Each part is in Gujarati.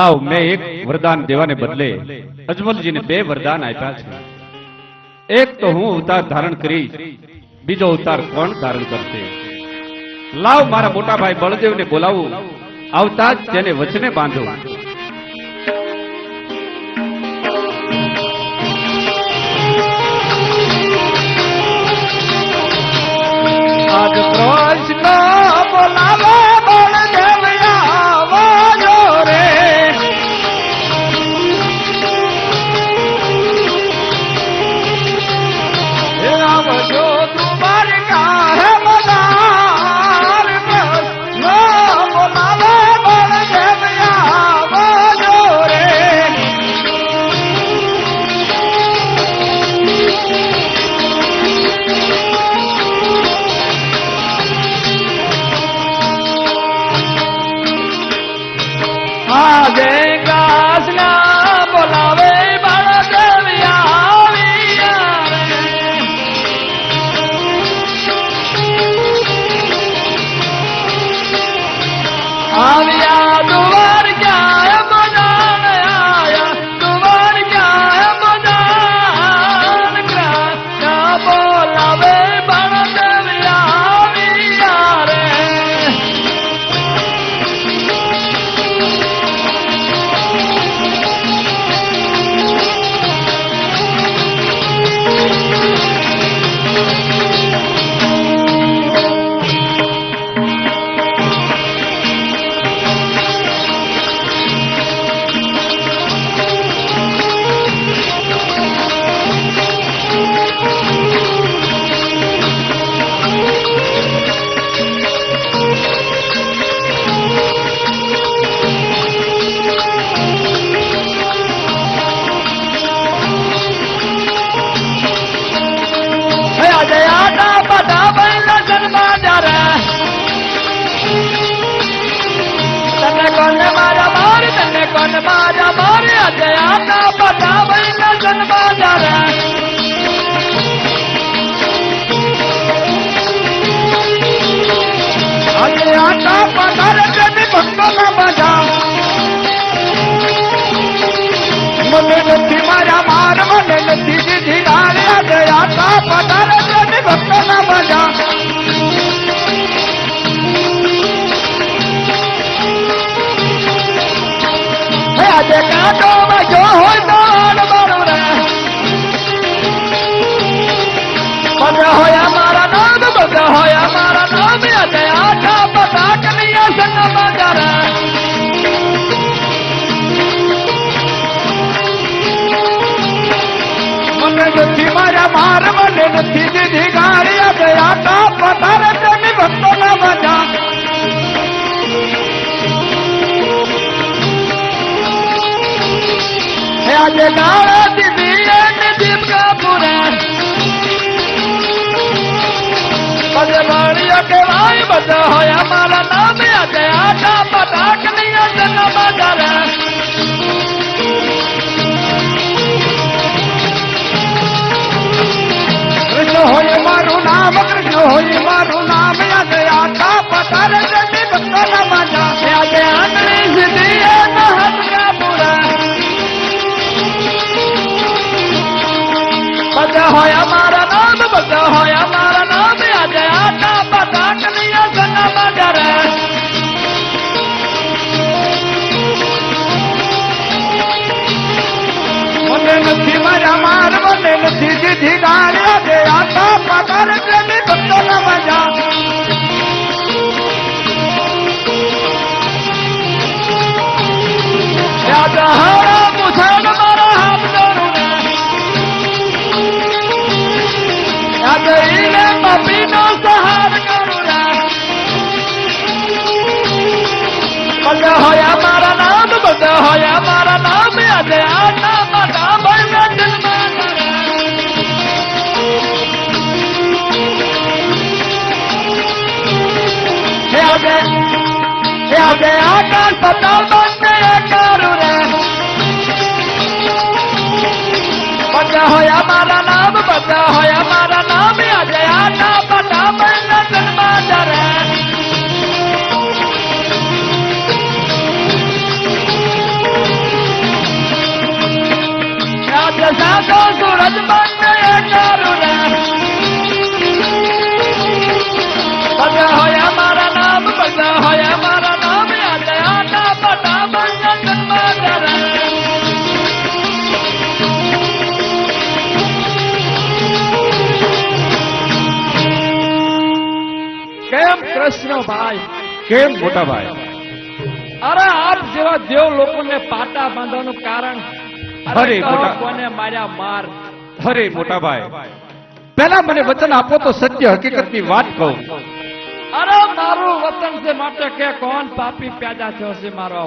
લાવ મેં એક વરદાન દેવાને બદલે અજમલજીને બે વરદાન આપ્યા છે. એક તો હું અવતાર ધારણ કરી, બીજો અવતાર કોણ ધારણ કરશે? લાવ મારા મોટા ભાઈ બળદેવને બોલાવું. આવતા જ તેને વચને બાંધો. આજ કૃષ્ણ તને કોને મારા માર આજે આટા બધા બહેલા જન્મા જ્યારે આજે આટા પધારે તેની ભક્તોના બધા મને નથી મારા માર મને નથી દીધી ગાળી આજે આટા પધારે નથી મારા માર મને નથી દીધી ગાડી આજે મારું નામ આજે આટા પટારે જતી ભક્તોના માજા આજે આંગળી સીધી બધા હોય અમારા નામ બધા હોય અમારા નામ આજે આટા પટાક નિયંત્રણ બજારે મને નથી મારા માર મને નથી દીધી ગાડી આજે આટા પગાર તેની ભક્તોના મજા આજે હારા બધા હોય મારા નામ બધા હોય મારા નામ આજે આટા બધા ભાઈ જન્મ હે આજે હે આજે આકાશ પતાલ બંને કરું રે બધા હોય મારા નામ બધા હોય ભાઈ. કેમ મોટા ભાઈ? અરે આપ જેવા દેવ લોકોને પાટા બાંધવાનું કારણ અરે મોટા- કોને માર્યા માર. અરે મોટા ભાઈ. પહેલા મને વચન આપો તો સત્ય હકીકતની વાત કહું. અરે મારું વતન છે માટે કે કોણ પાપી પેદા થયો છે મારો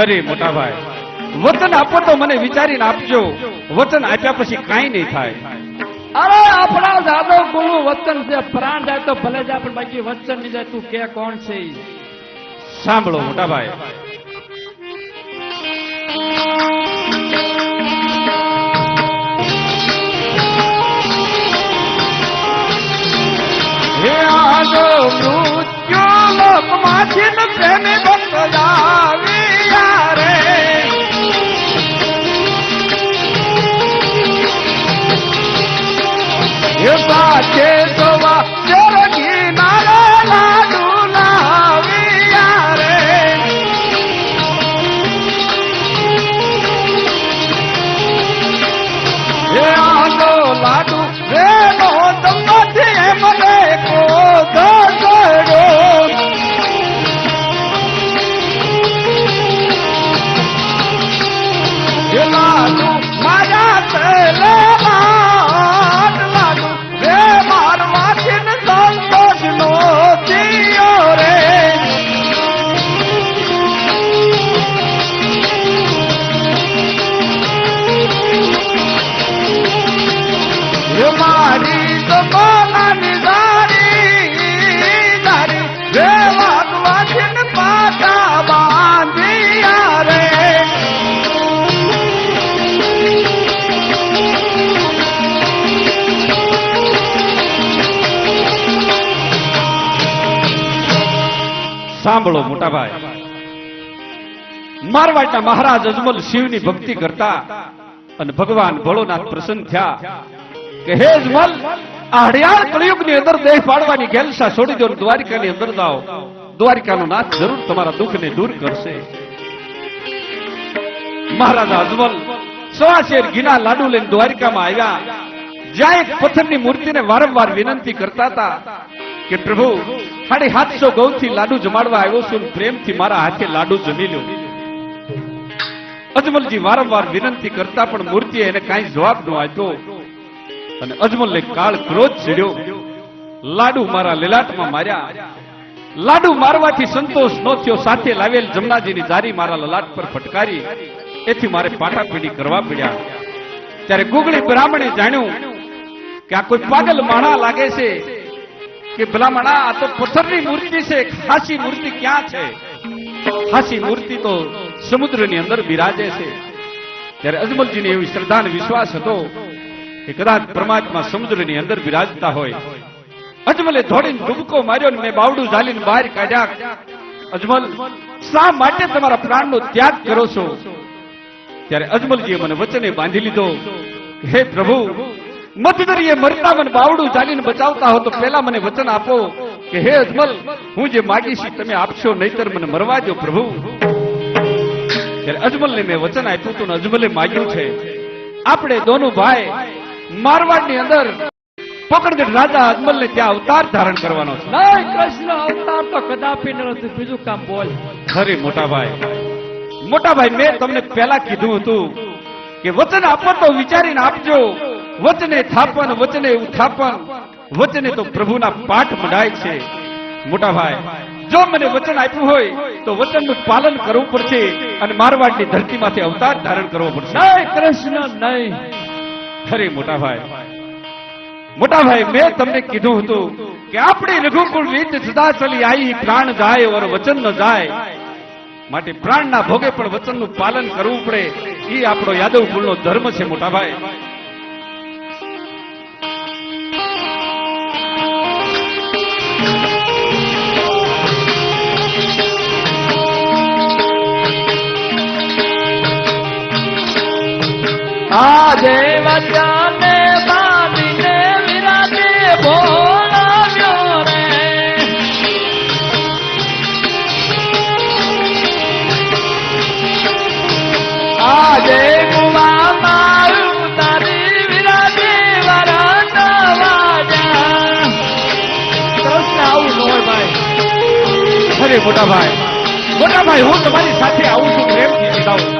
અરે મોટા ભાઈ. વચન આપો તો મને વિચારીને આપજો. વચન આપ્યા પછી કાંઈ નહીં થાય. અરે આપણા જાદવ કુળનું વતન છે. પ્રાણ જાય તો ભલે જાય પણ બાકી વચન નહીં જાય. તું કે કોણ છે સાંભળો મોટા ભાઈ હે આજો મૃત્યુ લોકમાંથી પ્રેમી ભક્ત મારવાડના મહારાજ અજમલ શિવની ભક્તિ કરતા અને ભગવાન ભોળોનાથ પ્રસન્ન થયા કે, હે અજમલ, આ હડિયાળ કળિયુગની અંદર દેહ પાડવાની ગેલસા છોડી દો દ્વારિકાની અંદર જાઓ. દ્વારિકાનો નાથ જરૂર તમારા દુઃખને દૂર કરશે. મહારાજા અજમલ સવા શેર ઘીના લાડુ લઈને દ્વારિકામાં આવ્યા. જ્યાં એક પથ્થરની મૂર્તિને વારંવાર વિનંતી કરતા હતા કે, પ્રભુ સાડી સાતસો ગૌથી લાડુ જમાડવા આવ્યો છું પ્રેમથી મારા હાથે લાડુ જમી લો અજમલજી વારંવાર વિનંતી કરતા પણ મૂર્તિએ એને કાંઈ જવાબ ન આપ્યો. અને અજમલને કાળ ક્રોધ ચડ્યો. લાડુ મારા લલાટમાં માર્યા. લાડુ મારવાથી સંતોષ ન થયો. સાથે લાવેલ જમનાજીની જારી મારા લલાટ પર ફટકારી. એથી મારે પાટાપીડી કરવા પડ્યા. ત્યારે ગુગળી બ્રાહ્મણે જાણ્યું કે આ કોઈ પાગલ માણા લાગે છે. કે ભલામણા આ તો પથ્થરની મૂર્તિ છે. ખાસી મૂર્તિ ક્યાં છે? ખાસી મૂર્તિ તો સમુદ્રની અંદર બિરાજે છે. ત્યારે અજમલજીને એવી શ્રદ્ધા અને વિશ્વાસ હતો કે કદાચ પરમાત્મા સમુદ્રની અંદર બિરાજતા હોય. અજમલે ધોડીને ડૂબકો માર્યો મેં બાવડું ઝાલીને બહાર કાઢ્યા. અજમલ, શા માટે તમારા પ્રાણનો ત્યાગ કરો છો? ત્યારે અજમલજીએ મને વચને બાંધી લીધો હે પ્રભુ મતદરીએ મરતા મને બાવડું ચાલીને બચાવતા હો તો પહેલા મને વચન આપો કે, હે અજમલ, હું જે માગીશ તમે આપશો, નહીતર મને મરવા દો પ્રભુ. ત્યારે અજમલને મેં વચન આપ્યું હતું અજમલે માગ્યું છે. આપણે દોનું ભાઈ મારવાડની અંદર પકડગઢ રાજા અજમલને ત્યાં અવતાર ધારણ કરવાનો છે. નહીં કૃષ્ણ અવતાર તો કદાપી નથી બીજું કામ બોલ. ખરી મોટા ભાઈ. મોટા ભાઈ મેં તમને પહેલા કીધું હતું કે વચન આપો તો વિચારીને આપજો. વચને થાપન વચને ઉથાપન. વચને તો પ્રભુના પાઠ મઢાય છે. મોટા ભાઈ જો મને વચન આપ્યું હોય તો વચનનું પાલન કરવું પડશે અને મારવાડની ધરતીમાંથી અવતાર ધારણ કરવો પડશે. નહીં કૃષ્ણ નહીં ખરે મોટા ભાઈ. મોટા ભાઈ મેં તમને કીધું હતું કે આપણી રઘુકુળ રીત સદા ચલી આવી પ્રાણ જાય ઓર વચન ન જાય. માટે પ્રાણના ભોગે પણ વચનનું પાલન કરવું પડે. એ આપણો યાદવ કુળનો ધર્મ છે મોટા ભાઈ. આજે વચને બાંધીને વિરાજે બોલાવ્યો રે. આજે કુવા આવું ન હોય ભાઈ. મોટા ભાઈ મોટા ભાઈ હું તમારી સાથે આવું છું, પ્રેમથી વિદાઉ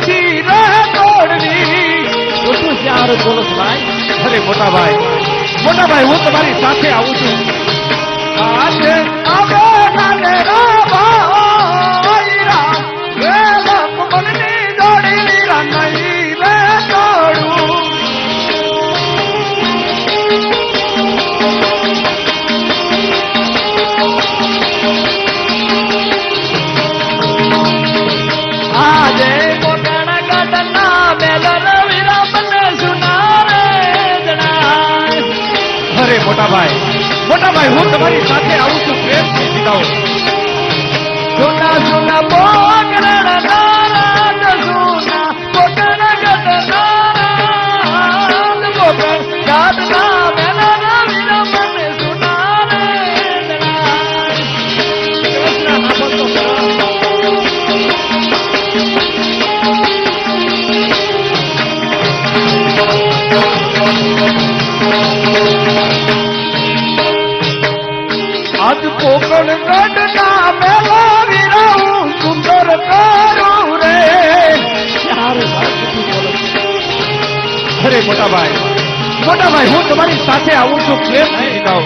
સાથે તમે દોડવે શું બોલો ભાઈ? અરે મોટા ભાઈ મોટા ભાઈ હું તમારી સાથે આવું છું. આજે મોટાભાઈ. મોટા ભાઈ હું તમારી સાથે આવું છું. પ્રેમથી વિદાઉ સુના સુના પોકરણ મોટા ભાઈ, હું તમારી સાથે આવું છું પ્રેમ વિદાઉ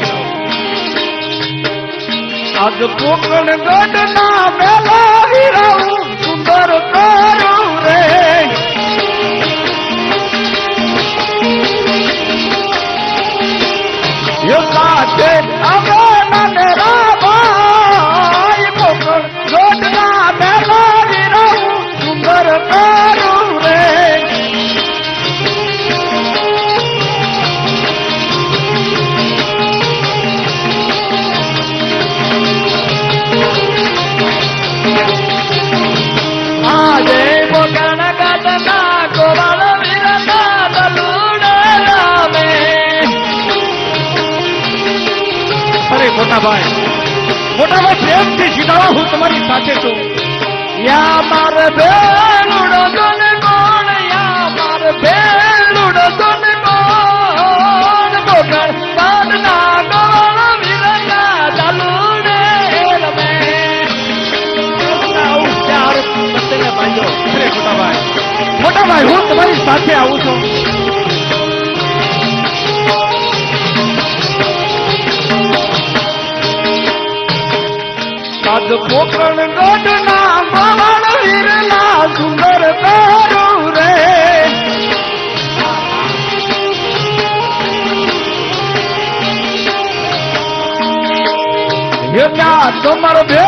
આજ કોકણ ગઢ ના મેલા વિરાઉં સુંદર કરું રે. ભાઈ. મોટામાં પ્રેમથી વિદાઉ હું તમારી સાથે છું. યા માર કોણ યા કોણ રમે. ચાર ભાઈઓ ભાઈ. મોટા ભાઈ હું તમારી સાથે આવું છું. ત્યાં તમારો ભેરોડો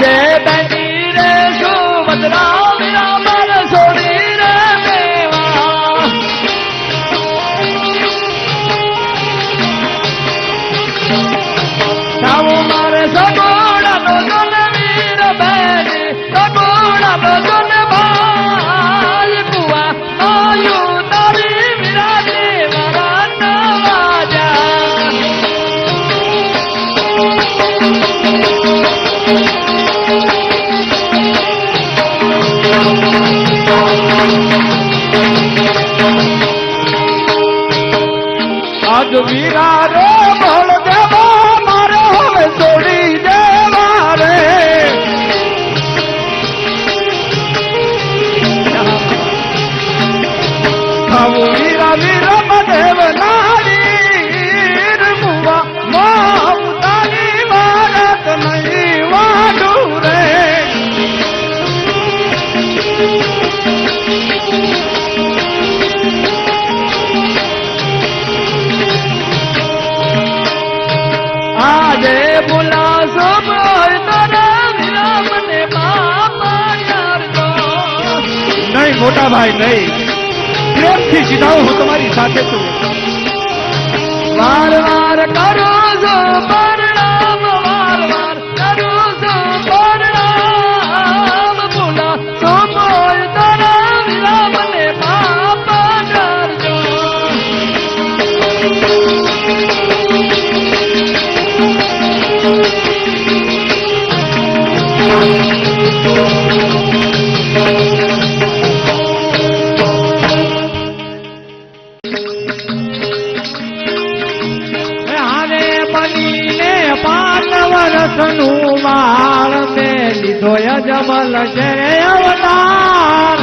જય બેંડી રે શું બદલા Madhumira મોટા ભાઈ નહીં. પ્રેમથી સીધા હું તમારી સાથે છું. વાર વાર કરો રસનું માળ મેં લીધો યજમલ છે અવતાર.